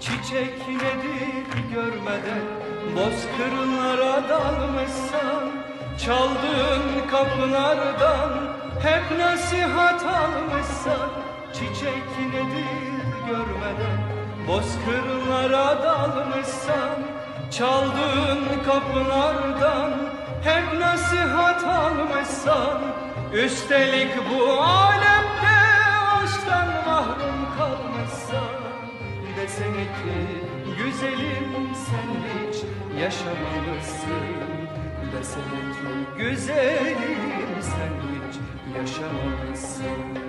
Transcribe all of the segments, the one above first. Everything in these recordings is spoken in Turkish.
Çiçek nedir görmeden? Bozkırlara dalmışsan Çaldığın kapılardan Hep nasihat almışsan Çiçek nedir görmeden? Bozkırlara dalmışsan Çaldığın kapılardan Hep nasihat almışsan Üstelik bu alemde güzelim sen hiç yaşamamışsın Desene ki güzelim sen hiç yaşamamışsın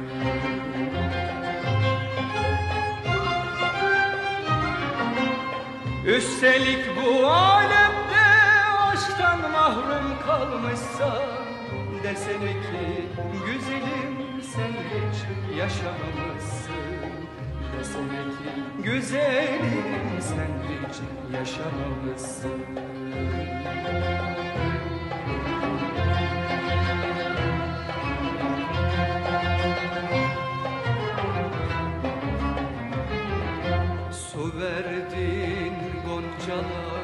Üstelik bu alemde aşktan mahrum kalmışsan Desene ki güzelim sen hiç yaşamamışsın güzelim sen hiç yaşamamışsın Su verdin goncalar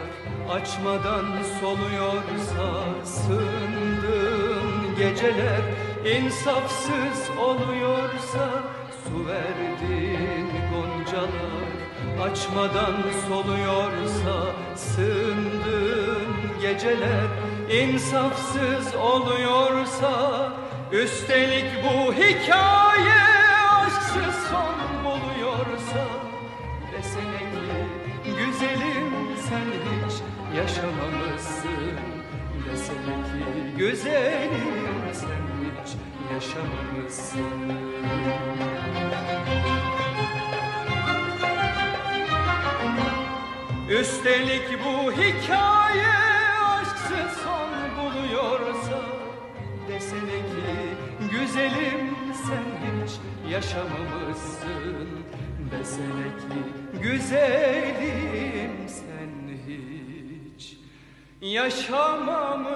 açmadan soluyorsa sığındığın geceler. İnsafsız oluyorsa su verdin goncalar açmadan soluyorsa sığındığın geceler insafsız oluyorsa üstelik bu hikaye aşksız son buluyorsa Desene ki güzelim sen hiç yaşamamışsın Desene ki güzelim sen hiç yaşamamışsın Üstelik bu hikaye aşksız son buluyorsa Desene ki güzelim sen hiç yaşamamışsın. Desene ki güzelim sen hiç yaşamamışsın